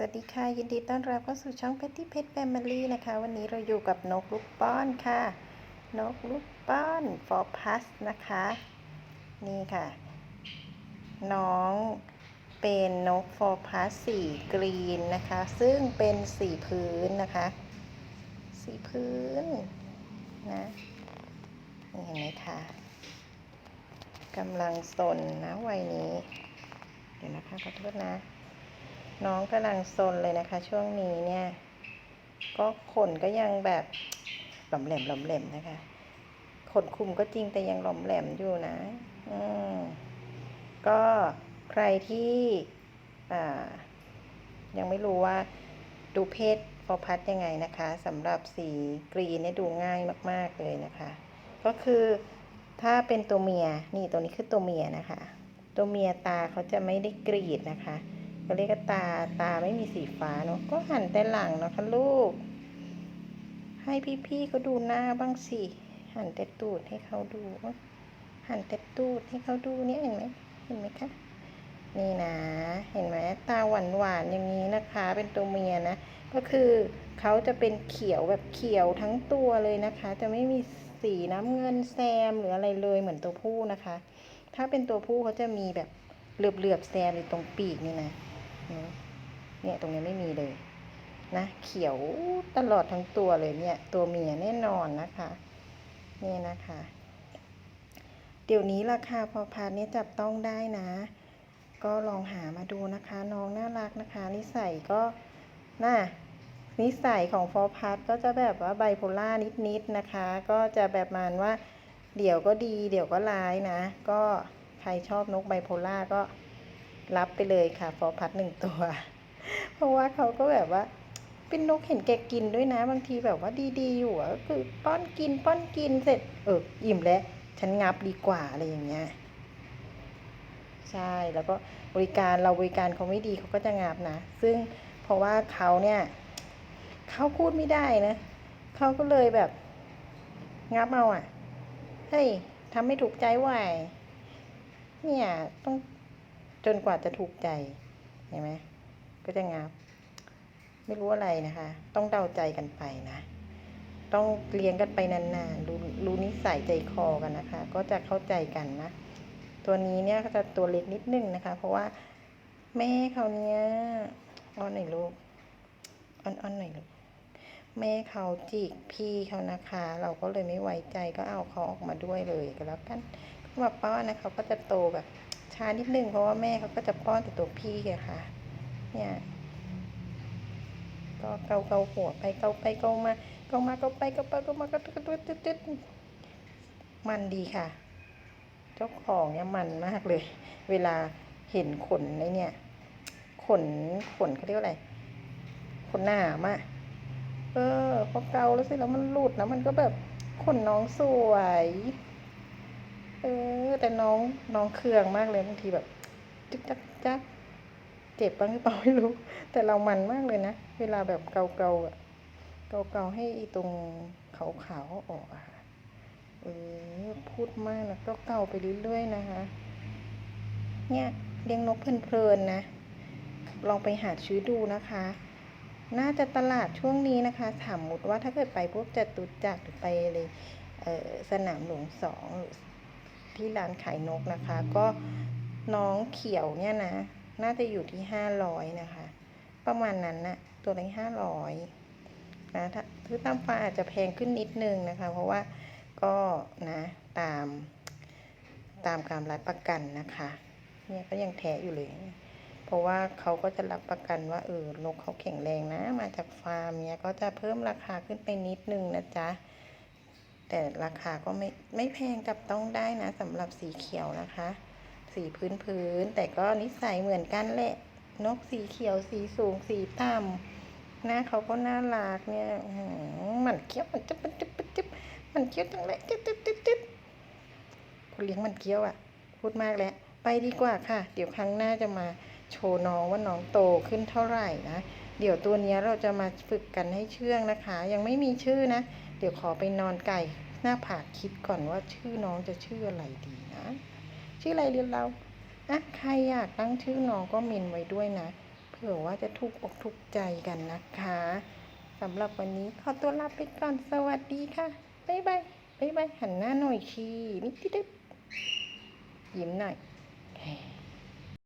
สวัสดีค่ะ ยินดีต้อนรับเข้าสู่ช่องเพชรที่เพชรแฟมิลี่นะคะ วันนี้เราอยู่กับนกลูกป้อนค่ะ นกลูกป้อนฟอร์พัสนะคะ นี่ค่ะ น้องเป็นนกฟอร์พัสสีกรีนนะคะ ซึ่งเป็นสีพื้นนะคะ สีพื้นนะนี่เห็นไหมคะกำลังสนนะวัยนี้ เดี๋ยวนะคะขอโทษนะ น้องกำลังซนเลยนะคะ ช่วงนี้เนี่ย ก็ขนก็ยังแบบหลอมแหลมหลอมแหลมนะคะขนคุมก็จริงแต่ยังหลอมแหลมอยู่นะ อืมก็ใครที่อ่ายังไม่รู้ว่าดูเพศฟอพัดยังไงนะคะสำหรับสีกรีนเนี่ยดูง่ายมาก ๆเลยนะคะ ก็คือถ้าเป็นตัวเมียนี่ตัวนี้คือตัวเมียนะคะ ตัวเมียตาเขาจะไม่ได้กรีดนะคะ เขาเรียกตาตาไม่มีสีฟ้าเนาะก็หันแต่หลังเนาะคะลูก ให้พี่ๆเขาดูหน้าบ้างสิหันแต่ตูดให้เขาดูหันแต่ตูดให้เขาดูเนี่ยเห็นไหมเห็นไหมคะนี่นะ เห็นไหมตาหวานหวานๆอย่างนี้นะคะ เป็นตัวเมียนะ ก็คือเขาจะเป็นเขียวแบบเขียวทั้งตัวเลยนะคะ จะไม่มีสีน้ำเงินแซมหรืออะไรเลยเหมือนตัวผู้นะคะ ถ้าเป็นตัวผู้เขาจะมีแบบเหลือบๆแซมอยู่ตรงปีกนี่นะ เนี่ยตรงนี้ไม่มีเลยนะเขียวตลอดทั้งตัวเลยเนี่ย ตัวเมียแน่นอนนะคะนี่นะคะ เดี๋ยวนี้ราคาพอพานเนี่ยจับต้องได้นะ ก็ลองหามาดูนะคะ น้องน่ารักนะคะ นิสัยก็น่านิสัยของฟอพัทก็จะแบบว่าไบโพล่านิดๆนะคะ ก็จะแบบมานว่า เดี๋ยวก็ดี เดี๋ยวก็ร้ายนะ ก็ใครชอบนกไบโพล่าก็ รับไปเลยค่ะฟอพัดหนึ่งตัว เพราะว่าเขาก็แบบว่า เป็นนกเห็นแกกินด้วยนะ บางทีแบบว่าดีๆอยู่อะก็คือป้อนกินป้อนกินเสร็จ เอออิ่มแล้วฉันงับดีกว่าอะไรอย่างเงี้ยใช่แล้วก็บริการเราบริการเขาไม่ดีเขาก็จะงับนะ ซึ่งเพราะว่าเขาเนี่ยเขาพูดไม่ได้นะเขาก็เลยแบบงับเอาอะเฮ้ยทำไม่ถูกใจว่ายเนี่ยต้อง จนกว่าจะถูกใจเห็นไหมก็จะงับ ไม่รู้อะไรนะคะ ต้องเดาใจกันไปนะ ต้องเลี้ยงกันไปนานๆรู้รู้นิสัยใจคอกันนะคะ ก็จะเข้าใจกันนะตัวนี้เนี่ยก็จะตัวเล็กนิดนึงนะคะ เพราะว่าแม่เขาเนี่ยอ้อนหน่อยลูกอ้อนอ้อนหน่อยลูกแม่เขาจิกพี่เขานะคะ เราก็เลยไม่ไว้ใจก็เอาเขาออกมาด้วยเลยก็แล้วกันมาป้อนนะเขาก็จะโตแบบ ช้านิดนึงเพราะว่าแม่เขาก็จะป้อนแต่ตัวพี่อะค่ะ เนี่ยก็เกาเกาหัวไปเกาไปเกามาเกามาเกาไปเกาไปเกามาก็ตึ๊ดตึ๊ดตึ๊ดมันดีค่ะ เจ้าของเนี่ยมันมากเลย เวลาเห็นขนในเนี่ย ขนขนเขาเรียกว่าอะไร ขนหนามอะเออพอเกาแล้วเสร็จแล้วมันหลุดนะมันก็แบบขนน้องสวย เออ แต่น้องน้องเคืองมากเลยบางทีแบบจึ๊กจักจักเจ็บบ้างหรือเปล่าไม่รู้ แต่เรามันมากเลยนะ เวลาแบบเกาเกาอะเกาเกาให้อีตรงขาวขาวออกอะค่ะเออพูดมากนะก็เกาไปเรื่อยๆนะคะ เนี่ยเลี้ยงนกเพลินๆนะ ลองไปหาซื้อดูนะคะ น่าจะตลาดช่วงนี้นะคะถามมุดว่าถ้าเกิดไปพวกจตุจักรหรือไปเลยเออสนามหลวงสองหรือ ที่ร้านขายนกนะคะ ก็น้องเขียวเนี่ยนะ น่าจะอยู่ที่ห้าร้อยนะคะ ประมาณนั้นนะตัวละห้าร้อยนะถ้าซื้อตามฟ้าอาจจะแพงขึ้นนิดนึงนะคะ เพราะว่าก็นะตาม ตามการรับประกันนะคะ เนี่ยก็ยังแท้อยู่เลย เพราะว่าเขาก็จะรับประกันว่าเออนกเขาแข็งแรงนะ มาจากฟาร์มเนี่ยก็จะเพิ่มราคาขึ้นไปนิดนึงนะจ๊ะ แต่ราคาก็ไม่ไม่แพงจับต้องได้นะสำหรับสีเขียวนะคะ สีพื้นพื้นๆแต่ก็นิสัยเหมือนกันแหละ นกสีเขียวสีสูงสีต่ำหน้าเขาก็น่ารักเนี่ยอื้อหือมันเกี้ยวมันจุ๊บจุ๊บจุ๊บมันเกี้ยวจังเลยจุ๊บจุ๊บจุ๊บจุ๊บคนเลี้ยงมันเกี้ยวอะ พูดมากแล้ว ไปดีกว่าค่ะ เดี๋ยวครั้งหน้าจะมาโชว์น้องว่าน้องโตขึ้นเท่าไหร่นะเดี๋ยวตัวนี้เราจะมาฝึกกันให้เชื่องนะคะ ยังไม่มีชื่อนะ เดี๋ยวขอไปนอนไก่หน้าผากคิดก่อนว่าชื่อน้องจะชื่ออะไรดีนะ ชื่ออะไรเรียนเราอะใครอยากตั้งชื่อน้องก็เมนไว้ด้วยนะ เผื่อว่าจะถูกอกถูกใจกันนะคะสำหรับวันนี้ขอตัวลาไปก่อนสวัสดีค่ะบ๊ายบายบ๊ายบายหันหน้าหน่อยชีนิดเดียวยิ้มหน่อย